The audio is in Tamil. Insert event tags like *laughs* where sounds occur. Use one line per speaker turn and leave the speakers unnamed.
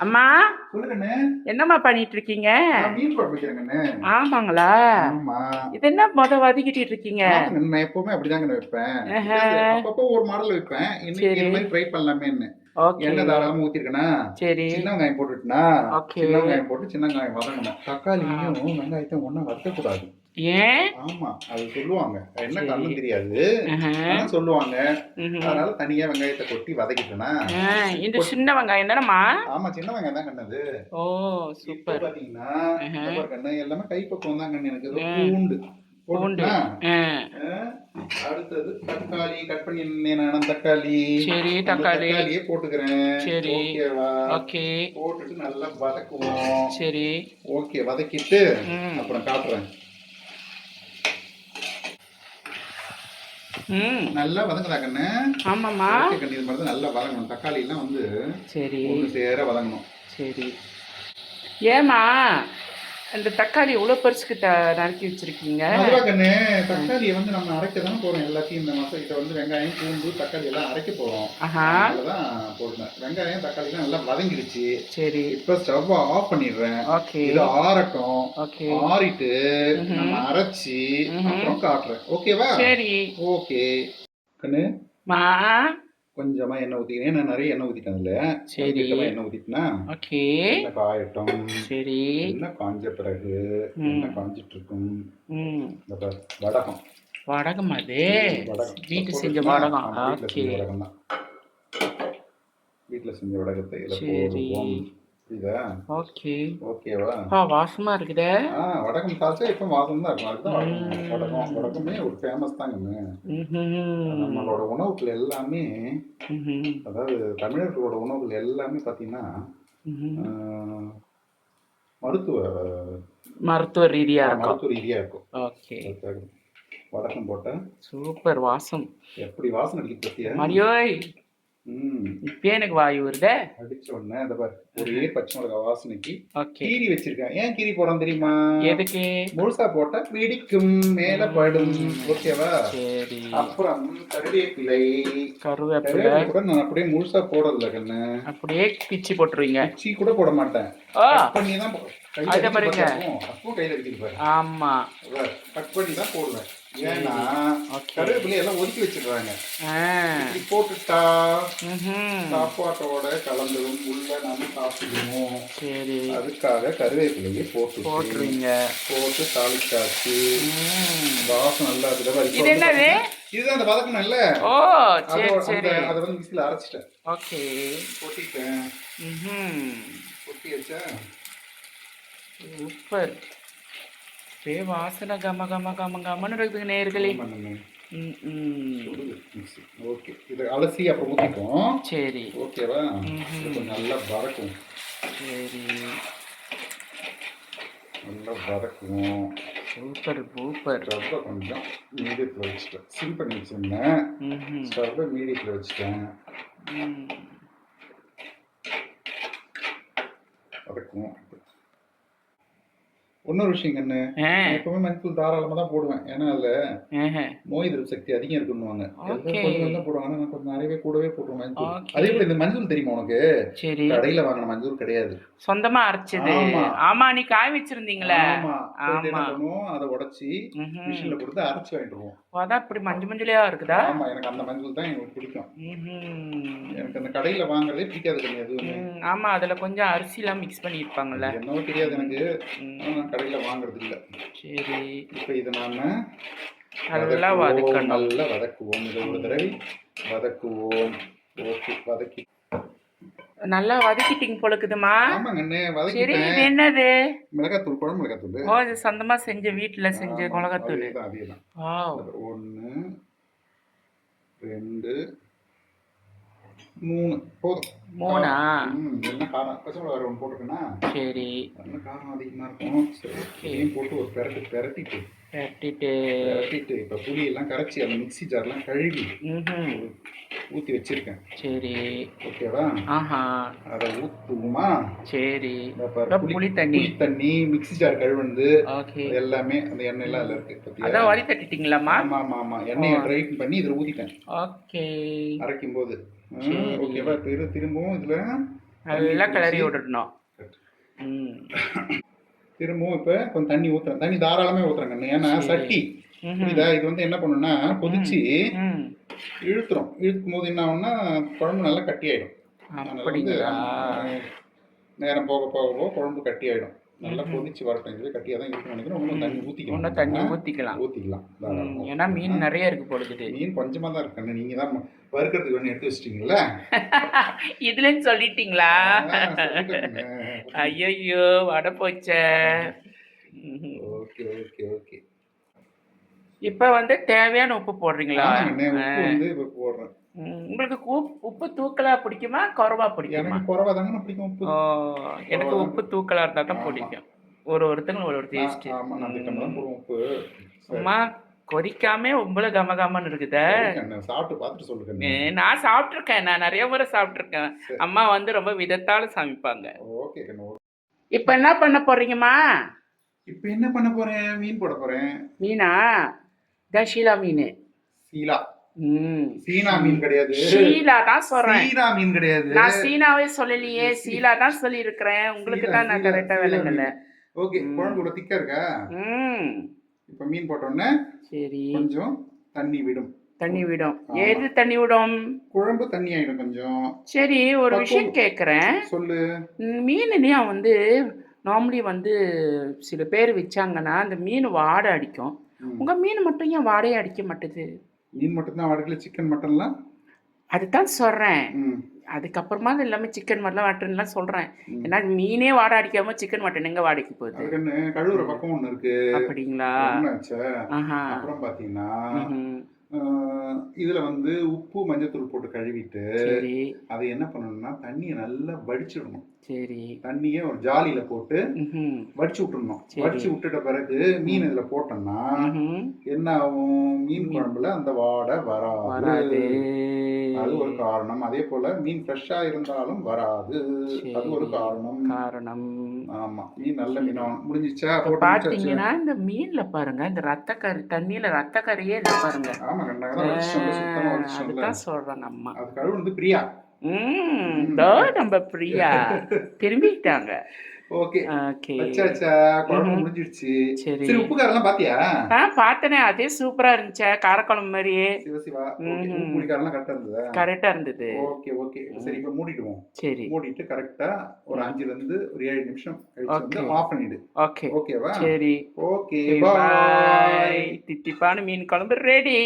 அம்மா என்னம்மா பண்ணிட்டு இருக்கீங்க ஆமாங்களா?
ஆமா.
இது என்ன மொத வதக்கிட்டு இருக்கீங்க
நான் எப்பவுமே அப்படிதாங்க வைப்பேன். அப்பப்போ ஒரு மாடல் வைப்பேன். இன்னைக்கு ட்ரை பண்ணலாமேன்னு. எண்ணெய் தாராளமா ஊத்திருக்கேனா?
சரி.
சின்ன வெங்காயம் போட்டுட்டுனா? சின்ன வெங்காயம் போட்டு சின்ன வெங்காயம் வதங்கணும். தக்காளியும் வெங்காயத்தையும் ஒண்ணா வதக்க கூடாது
ஏன்?
ஆமா அது சொல்லுவாங்க. என்ன. கண்ணும் தெரியாது. சொல்லுவாங்க. அதனால தனியா வெங்காயத்தை கொட்டி வதக்கிட்டேனா?
இந்த சின்ன வெங்காயம் தானம்மா?
ஆமா சின்ன வெங்காயம் தான் கண்ணது.
ஓ சூப்பர்.
பாத்தீங்கன்னா கண்ணு எல்லாமே கைப்பக்குவம் தான் கண்ணு எனக்கு. பூண்டு.
பூண்டு.
அடுத்தது தக்காளி கட் பண்ணி நான் தக்காளி.
சரி தக்காளி.
தக்காளியே போட்டுக்கிறேன்.
சரி. ஓகே.
போட்டுட்டு நல்லா வதக்குவோம்.
சரி.
ஓகே வதக்கிட்டு. அப்புறம் காட்டுறேன். நல்லா வதங்குதா கண்ணு?
ஆமாம்மா.
கண்ணு இது மாதிரி நல்லா வதங்கணும். தக்காளி எல்லாம் வந்து
சரி.
சேர வதங்கணும்.
சரி. ஏம்மா இந்த தக்காளி எவ்வளோ பெருசுக்கு த நறுக்கி வச்சிருக்கீங்க?
கண்ணு தக்காளியை வந்து நம்ம அரைக்க தானே போறோம் எல்லாத்தையும் இந்த மாசம். கிட்ட வந்து வெங்காயம் பூண்டு தக்காளி எல்லாம் அரைக்க போறோம்.
ஆஹா.
அதனாலதான் போடுறேன். வெங்காயம் தக்காளி நல்லா வதங்கிடுச்சு
சரி.
இப்ப ஸ்டவ் ஆஃப் பண்ணிடுறேன்.
ஓகே.
இது ஆறட்டும்.
ஓகே.
ஆறிட்டு. நம்ம அரைச்சி. அப்புறம் காட்டுறேன். ஓகேவா?
சரி.
ஓகே. கண்ணு.
மா.
கொஞ்சமா எண்ணெய் ஊத்திக்கிறேன் நான் நிறைய எண்ணெய் ஊத்திட்டேன் அதுல.
சரி.
எண்ணெய் ஊத்திட்டேனா
ஓகே.
காயட்டும்.
சரி.
எண்ணெய் காஞ்ச பிறகு. எண்ணெய் காஞ்சிட்டு இருக்கும் இந்த வடகம்.
வடகம் அது? வீட்டு செஞ்ச வடகம். ஓகே.
வடகம் தான் வீட்டுல செஞ்ச வடகத்தை
சரி.
இதா
ஓகே.
ஓகேவா?
ஆ வாசமா இருக்குதே.
ஆ வடகம் தாச்சா இப்ப வாசம் தான் இருக்கும். அதுதான் வடகம். வடகம் வடகமே ஒரு ஃபேமஸ் தாங்க. நம்மளோட உணவுகள் எல்லாமே. அதாவது தமிழர்களோட உணவுகள் எல்லாமே பார்த்தீங்கன்னா மருத்துவ
மருத்துவ ரீதியா இருக்கும்.
மருத்துவ ரீதியா இருக்கும்.
ஓகே.
வடகம் போட்டா.
சூப்பர் வாசம்.
எப்படி வாசனை அடிக்க பத்தியா?
மரியோய் இப்பயே எனக்கு வாயு வருதே?
அடிச்ச உடனே அந்த பாரு ஒரே பச்சை மிளகாய் வாசனைக்கு கீரி வச்சிருக்கேன் ஏன் கீரி போறோம் தெரியுமா?
எதுக்கு?
முழுசா போட்டா பிடிக்கும் மேல படும். ஓகேவா?
சரி.
அப்புறம் கருவேப்பிலை.
கருவேப்பிலை.
கூட நான் அப்படியே முழுசா போடுறதில்ல கண்ணு.
அப்படியே பிச்சு போட்டுருவீங்க.
குச்சி கூட போட மாட்டேன். பண்ணி தான்
அதை
கையில
ஆமா.
கட் பண்ணி தான் போடுவேன். ஏன்னா கருவேப்பிலை எல்லாம் ஒதுக்கி வச்சிடுறாங்க. போட்டுட்டா. சாப்பாட்டோட கலந்துடும் உள்ள நாம சாப்பிடுவோம்.
சரி.
அதுக்காக கருவேப்பிலையை போட்டு
போட்டுருவீங்க
போட்டு தாளிச்சாச்சு.
ம்.
வாசம் நல்லா
இது என்னது?
இதுதான் அந்த வதக்கணும் இல்ல?
ஓ சரி
அதை வந்து அரைச்சிட்டேன்.
ஓகே.
கொட்டிட்டேன்.
ம்ஹும்.
கொட்டி வச்சா
சூப்பர். ரே வாசனை கம கம கம கமன்னு இருக்குது நேர்களே.
ஓகே. இதை அலசி அப்புறம்
சரி.
ஓகேவா? நல்லா வதக்கும்
சரி.
நல்லா வதக்குவோம்.
Super super.
ஸ்டவ்வை கொஞ்சம் மீடியத்தில் வச்சுட்டேன். சிம் பண்ணி வச்சுருந்தேன். ஸ்டவ்வை மீடியத்தில் வச்சுட்டேன். வதக்குவோம். இன்னொரு விஷயம் கண்ணு எப்பவுமே மஞ்சள் தாராளமாக தான் போடுவேன். ஏன்னா அதில்
ஆஹா.
நோய் எதிர்ப்பு சக்தி அதிகம் இருக்குன்னுவாங்க. கொஞ்சம் போடுவாங்க. நான் கொஞ்சம் நிறையவே கூடவே போட்டுருவேன் மஞ்சள். அதே போல இந்த மஞ்சள் தெரியுமா உனக்கு?
சரி.
கடையில வாங்கின மஞ்சள் கிடையாது.
சொந்தமா அரைச்சது.
ஆமா.
நீ காய வச்சிருந்தீங்களே.
ஆமா. அதை உடைச்சி. மிஷின்ல கொடுத்து அரைச்சு வாங்கிட்டு வருவோம்.
அதான் இப்படி மஞ்சள் மஞ்சளையா இருக்குதா?
ஆமா எனக்கு அந்த மஞ்சள் தான் எனக்கு பிடிக்கும். எனக்கு அந்த கடையில வாங்குறதே பிடிக்காது
ம், ஆமா அதுல கொஞ்சம் அரிசிலாம் மிக்ஸ் பண்ணிருப்பாங்கல்ல
என்னவோ தெரியாது எனக்கு. கடையில வாங்குறது இல்ல
சரி.
இப்ப இதை நாம
நல்லா வதக்கணும்.
நல்லா வதக்குவோம். இதை ஒரு தடவை வதக்குவோம். ஓகே வதக்கி
நல்லா வதக்கிட்டீங்க போலக்குதுமா. சரி இது என்னது?
மிளகாத்தூள் குழம்பு மிளகாத்தூள்.
ஓ இது சொந்தமா செஞ்ச வீட்டுல செஞ்ச மிளகாத்தூள்.
ஒன்று ரெண்டு மூணு. போதும்.
மூணா?
என்ன காரம்? பச்சை மிளகா ஒன்று போட்டிருக்கேன்னா
சரி.
என்ன காரம் அதிகமாக இருக்கும். சரி போட்டு ஒரு பெரட்டு பெரட்டிட்டு.
கட்டிட்டு
பெரட்டிட்டு இப்போ புளி எல்லாம் கரைச்சி அந்த மிக்ஸி ஜார்லாம் கழுவி. ஊற்றி வச்சிருக்கேன்.
சரி.
ஓகேவா?
ஆஹா.
அதை ஊற்றுமா
சரி.
புளி
தண்ணி
தண்ணி மிக்ஸி ஜார் கழுவுனது எல்லாமே அந்த எண்ணெயெல்லாம் அதில் இருக்கு
அதான் வழி தட்டிட்டீங்களாம்மா
ஆமா ஆமா ஆமா எண்ணெயை ட்ரை பண்ணி இதில் ஊற்றிட்டேன்
ஓகே.
அரைக்கும் போது. ஓகேவா இப்போ இரு திரும்பவும் இதில்
நல்லா கிளறி விடணும் ம்.
திரும்பவும் இப்ப கொஞ்சம் தண்ணி ஊத்துறேன். தண்ணி தாராளமே ஊத்துறேன் கண்ணு ஏன்னா. சட்டி. புரியுதா? இது வந்து என்ன பண்ணுன்னா கொதிச்சு இழுத்துரும். இழுக்கும் போது என்ன ஆகும்னா குழம்பு நல்லா கட்டி ஆயிடும் நேரம் போக போக போக குழம்பு கட்டி ஆயிடும் நல்லா கொதிச்சு வரட்டும் இது கட்டியா தான் இருக்குன்னு நினைக்கிறேன் தண்ணி ஊத்திக்கலாம்
இன்னும் தண்ணி ஊற்றிக்கலாம்
ஊத்திக்கலாம். தாராளமா.
ஏன்னா மீன் நிறைய இருக்கு பொழுது
மீன் கொஞ்சமா தான் இருக்கு. நீங்க தான் வறுக்கிறதுக்கு ஒன்று எடுத்து வச்சிட்டீங்களா *laughs*
இதுலன்னு சொல்லிட்டீங்களா. ஐயோ வடை போச்சே.
Okay okay okay.
இப்ப வந்து தேவையான உப்பு போடுறீங்களா?
உப்பு வந்து இப்ப போடுறேன்.
உங்களுக்கு உப்பு தூக்கலா பிடிக்குமா? குறவா பிடிக்குமா?
எனக்கு குறவா தாங்க பிடிக்கும் உப்பு.
எனக்கு உப்பு தூக்கலா இருந்தா தான். பிடிக்கும். ஒரு ஒருத்தங்க ஒரு ஒரு டேஸ்ட்
உப்பு.
சும்மா கொதிக்காம உங்களை கம கமன்னு இருக்குதே.
சாப்பிட்டு பார்த்துட்டு சொல்லு கண்ணு.
ஏ, நான் சாப்பிட்ருக்கேன் நான் நிறைய முறை சாப்பிட்ருக்கேன் அம்மா வந்து ரொம்ப விதத்தால சமைப்பாங்க. இப்போ என்ன பண்ண போறீங்கம்மா?
இப்ப என்ன பண்ண போறேன்? மீன் போட போறேன்.
மீனா? இதான் ஷீலா மீன்.
சீலா சீனா மீன் கிடையாது.
ஷீலா தான் சொல்றேன்.
சீனா மீன் கிடையாது.
நான் சீனாவே சொல்லலையே. சீலா தான் சொல்லியிருக்கிறேன். உங்களுக்கு
சீலா,
தான் நான் கரெக்டா விளங்கல.
ஓகே குழம்பு கூட திக்கா இருக்கா?
ம்.
இப்ப மீன் போட்டோன்னே
சரி.
கொஞ்சம் தண்ணி விடும்.
தண்ணி விடும். ஏது தண்ணி விடும்?
குழம்பு தண்ணி ஆயிடும் கொஞ்சம்.
சரி ஒரு. விஷயம் கேட்குறேன்
சொல்லு.
மீன்லையும் வந்து நார்மலி வந்து சில பேர் வச்சாங்கன்னா அந்த மீன் வாடை அடிக்கும். உங்க மீன் மட்டும் ஏன் வாடையே அடிக்க மாட்டுது?
மீன் மட்டும் தான் வடக்கல சிக்கன் மட்டன்லாம்
அதுதான் சொல்றேன்.
ம்.
அதுக்கப்புறமா அது எல்லாமே சிக்கன் மட்டன் மட்டன்லாம் சொல்றேன்.
ம்.
ஏன்னா மீனே வாடை அடிக்காம சிக்கன் மட்டன் எங்க வாடைக்கு போகுது?
கழுவுற பக்கம் ஒண்ணு இருக்கு.
அப்படிங்களா? ஆஹா.
அப்புறம். ஆஹ், இதுல வந்து உப்பு மஞ்சத்தூள் போட்டு கழுவிட்டு
சரி.
அதை என்ன பண்ணணும்னா தண்ணியை நல்லா வடிச்சிடணும்.
சரி.
தண்ணியை ஒரு ஜாலியில போட்டு. வடிச்சு விட்டுறணும்
சரி.
வடிச்சு விட்டுட்ட பிறகு மீன் இதுல போட்டோம்னா. என்ன ஆகும்? மீன் குழம்புல அந்த வாடை வராது. அது ஒரு காரணம். அதே போல மீன் ஃப்ரெஷ்ஷா இருந்தாலும் வராது. அது ஒரு. காரணம்.
காரணம்.
ஆமா. மீன் நல்ல மீன். முடிஞ்சிச்சா.
பாத்தீங்கன்னா இந்த மீன்ல பாருங்க இந்த ரத்த கறி தண்ணியில ரத்த கறியே இல்லை பாருங்க.
ஆமா.
அதுதான் சொல்றாங்க அம்மா.
அது கழுவு வந்து பிரியா.
ம். இதோ நம்ம பிரியா. *laughs* திரும்பிட்டாங்க.
ஓகே.
ஓகே.
வச்சாச்சா? குழம்பு முடிஞ்சிடுச்சு
சரி.
சரி உப்பு காரெல்லாம் பாத்தியா?
ஆ பார்த்தனே அதே சூப்பரா இருந்துச்சே. காரக்குழம்பு மாதிரியே.
சிவ சிவா.
ம்ஹும்.
உப்பு புளிக்காரெல்லாம் கரெக்டா இருந்ததா?
கரெக்டா இருந்தது.
Okay okay. சரி இப்ப மூடிடுவோம்.
சரி.
மூடிட்டு கரெக்டா ஒரு அஞ்சுல இருந்து ஒரு ஏழு நிமிஷம் கழிச்சு. ஆஃப் பண்ணிடு.
ஓகே.
ஓகேவா?
சரி.
ஓகே பாய்
தித்திப்பான மீன் குழம்பு ரெடி